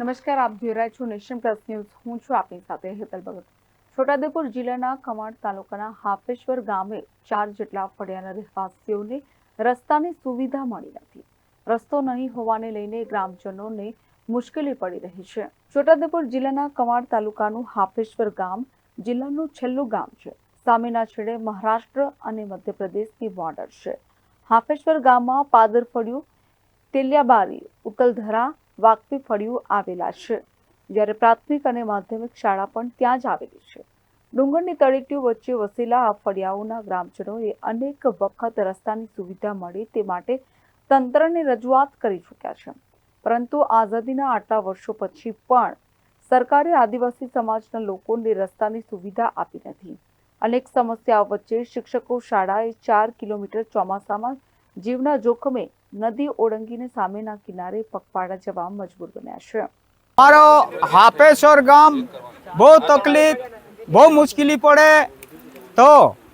નમસ્કાર, આપ જોઈ રહ્યા છો નેશન પ્લસ ન્યૂઝ. હું છું આપની સાથે હેતલ ભગત. છોટાઉદેપુર જિલ્લાના કમાડ તાલુકાના હાફેશ્વર ગામે ચાર જેટલા ફળિયાના રહેવાસીઓને રસ્તાની સુવિધા મળી નથી. રસ્તો નહીં હોવાને લઈને ગ્રામજનોને મુશ્કેલી પડી રહી છે. છોટાઉદેપુર જિલ્લાના કમાડ તાલુકાનું હાફેશ્વર ગામ જિલ્લાનું છેલ્લું ગામ છે. સામેના છેડે મહારાષ્ટ્ર અને મધ્યપ્રદેશની બોર્ડર છે. હાફેશ્વર ગામમાં પાદરફળિયું તેલિયાબારી ઉતલધરા વાકપી ફળિયું આવેલા છે. જ્યારે પ્રાથમિક અને માધ્યમિક શાળા પણ ત્યાં જ આવેલી છે. ડુંગરની તળેટીઓ વચ્ચે વસેલા આ ફળિયાઓના ગ્રામજનોએ અનેક વખત રસ્તાની સુવિધા મળે તે માટે તંત્રને રજૂઆત કરી ચૂક્યા છે. પરંતુ આઝાદીના આટલા વર્ષો પછી પણ સરકારે આદિવાસી સમાજના લોકોને રસ્તાની સુવિધા આપી નથી. અનેક સમસ્યાઓ વચ્ચે શિક્ષકો શાળાએ ચાર કિલોમીટર ચોમાસામાં જીવના જોખમે નદી ઓળંગીને સામેના કિનારે પગપાળા જવા મજબૂર બન્યા છે. મારો હાપેશ્વર ગામ બહુ તકલીફ બહુ મુશ્કેલી પડે. તો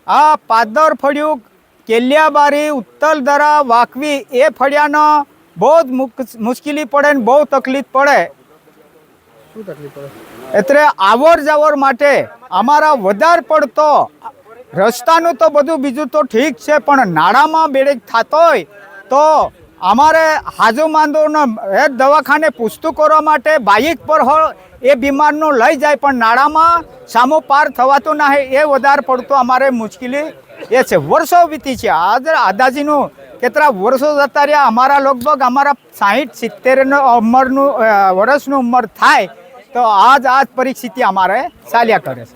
આ પાદર ફળિયું કેલિયાબારી ઉત્તલદરા વાકવી એ ફળિયાનો બહુ જ મુશ્કેલી પડે ને બહુ તકલીફ પડે. શું તકલીફ પડે? એટલે આવર જાવર માટે અમારા વધારે પડતો રસ્તાનું તો બધું બીજું તો ઠીક છે, પણ નાળામાં બેરેજ થતો હોય તો અમારે હાજુ માંદોને એ દવાખાને પૂછતું કરવા માટે બાઇક પર હોય એ બીમારનું લઈ જાય, પણ નાળામાં સામો પાર થવાતું ના એ વધારે પડતું અમારે મુશ્કેલી એ છે. વર્ષો વીતી છે. આજ આદાજીનું કેટલા વર્ષો જતા રહ્યા, અમારા લગભગ અમારા સાહીઠ, સિત્તેરનું ઉંમરનું વર્ષનું ઉંમર થાય, તો આજ આજ પરિસ્થિતિ અમારે ચાલ્યા કરે છો?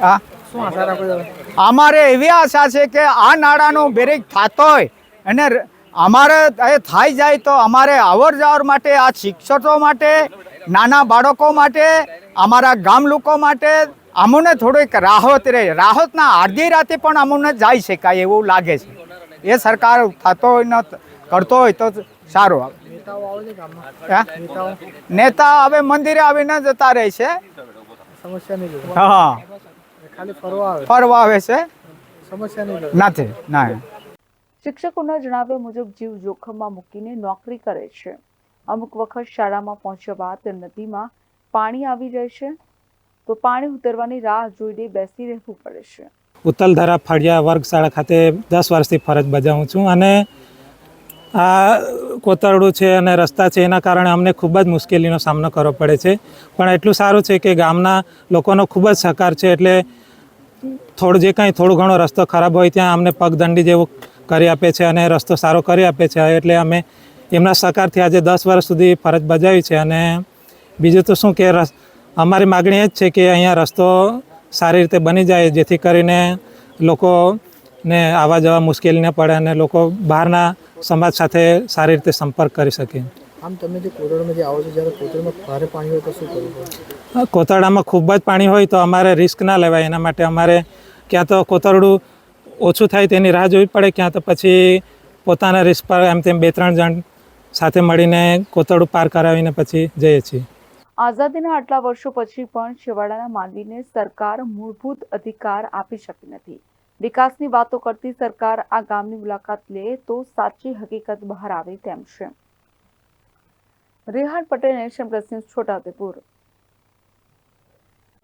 હા? શું આશા રાખો અમારે એવી આશા છે કે આ નાળાનો બ્રેક થતો હોય અને અમારે એ થઈ જાય તો અમારે અવર જવર માટે આ શિક્ષકો માટે નાના બાળકો માટે અમારા ગામ લોકો માટે અમને થોડીક રાહત રહે. રાહતના અડધી રાતે પણ અમને જઈ શકાય એવું લાગે છે. એ સરકાર થતો હોય ન કરતો હોય તો સારું? નેતા હવે મંદિરે આવીને જતા રહે છે. સમસ્યા નહીં. હા. ફરવા આવે? છે? સમસ્યા નહીં જોવે નથી ના. શિક્ષકોના જણાવ્યા મુજબ જીવ જોખમમાં મૂકીને નોકરી કરે છે. અમુક વખત શાળામાં પહોંચ્યા બાદ નદીમાં પાણી આવી જાય છે તો પાણી ઉતરવાની રાહ જોઈને બેસી રહેવું પડે છે. ઉત્તલધારા ફળિયા વર્ગશાળા ખાતે દસ વર્ષથી ફરજ બજાવું છું અને આ કોતરડું છે અને રસ્તા છે એના કારણે અમને ખૂબ જ મુશ્કેલીનો સામનો કરવો પડે છે. પણ એટલું સારું છે કે ગામના લોકોનો ખૂબ જ સહકાર છે એટલે થોડું જે કાંઈ થોડું ઘણો રસ્તો ખરાબ હોય ત્યાં અમને પગદંડી જેવું કરી આપે છે અને રસ્તો સારો કરી આપે છે. એટલે અમે એમના સહકારથી આજે દસ વર્ષ સુધી ફરજ બજાવી છે અને બીજું તો શું કે રસ અમારી માગણી એ જ છે કે અહીંયા રસ્તો સારી રીતે બની જાય જેથી કરીને લોકોને આવવા જવા મુશ્કેલી ન પડે અને લોકો બહારના સમાજ સાથે સારી રીતે સંપર્ક કરી શકે. આમ તમે જે કોતરણમાં જે આવો છો જ્યારે કોતરણમાં ભારે પાણી હોય તો શું કરવું કોતરડામાં ખૂબ જ પાણી હોય તો અમારે રિસ્ક ના લેવાય. એના માટે અમારે ક્યાં તો કોતરડું ઓછું થાય તેની રાહ જોવી પડે, ક્યાં તો પછી પોતાના રિસ્ક પર એમ તેમ બે ત્રણ જણ સાથે મળીને કોતરડું પાર કરાવીને પછી જઈએ છીએ. આઝાદીના આટલા વર્ષો પછી પણ છેવાડાના માનવીને સરકાર મૂળભૂત અધિકાર આપી શકી નથી. વિકાસની વાતો કરતી સરકાર આ ગામની મુલાકાત લે તો સાચી હકીકત બહાર આવે તેમ છે. Rehan Patel, nation plus news Chhota Udepur